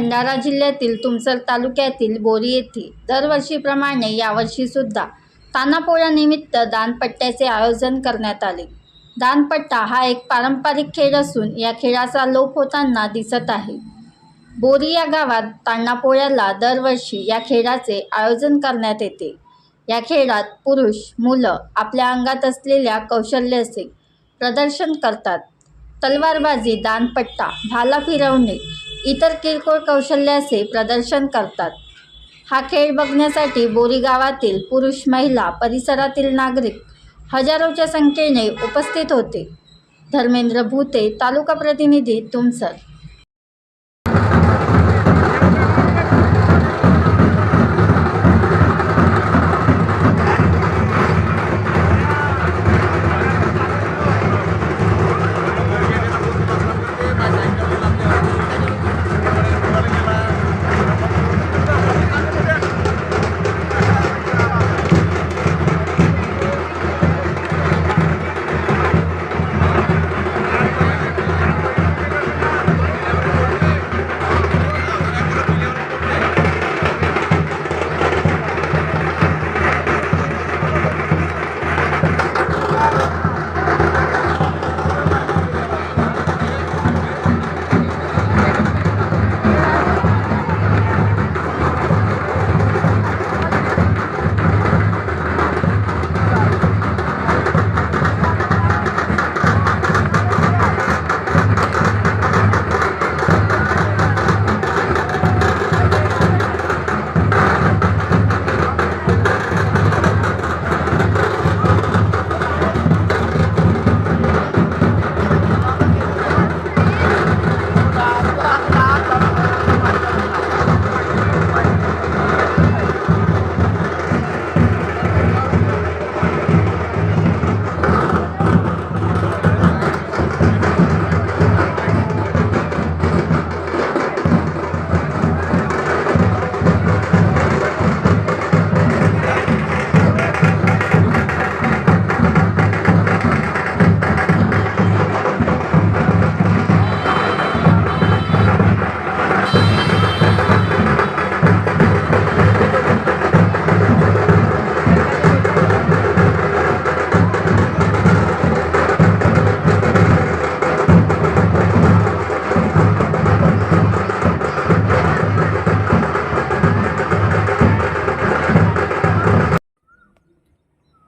भंडारा जिल्ह्यातील तुमसर तालुक्यातील बोरी येथे दरवर्षीप्रमाणे यावर्षीसुद्धा तानापोळ्यानिमित्त दानपट्ट्याचे आयोजन करण्यात आले. दानपट्टा हा एक पारंपरिक खेळ असून या खेळाचा लोप होताना दिसत आहे. बोरी या गावात तान्हापोळ्याला दरवर्षी या खेळाचे आयोजन करण्यात येते. या खेळात पुरुष मुलं आपल्या अंगात असलेल्या कौशल्याचे प्रदर्शन करतात. तलवारबाजी दानपट्टा भाला फिरवणे इतर किरकोळ कौशल्याचे प्रदर्शन करतात. हा खेळ बघण्यासाठी बोरी गावातील पुरुष महिला परिसरातील नागरिक हजारोच्या संख्येने उपस्थित होते. धर्मेंद्र भूते तालुका प्रतिनिधी तुमसर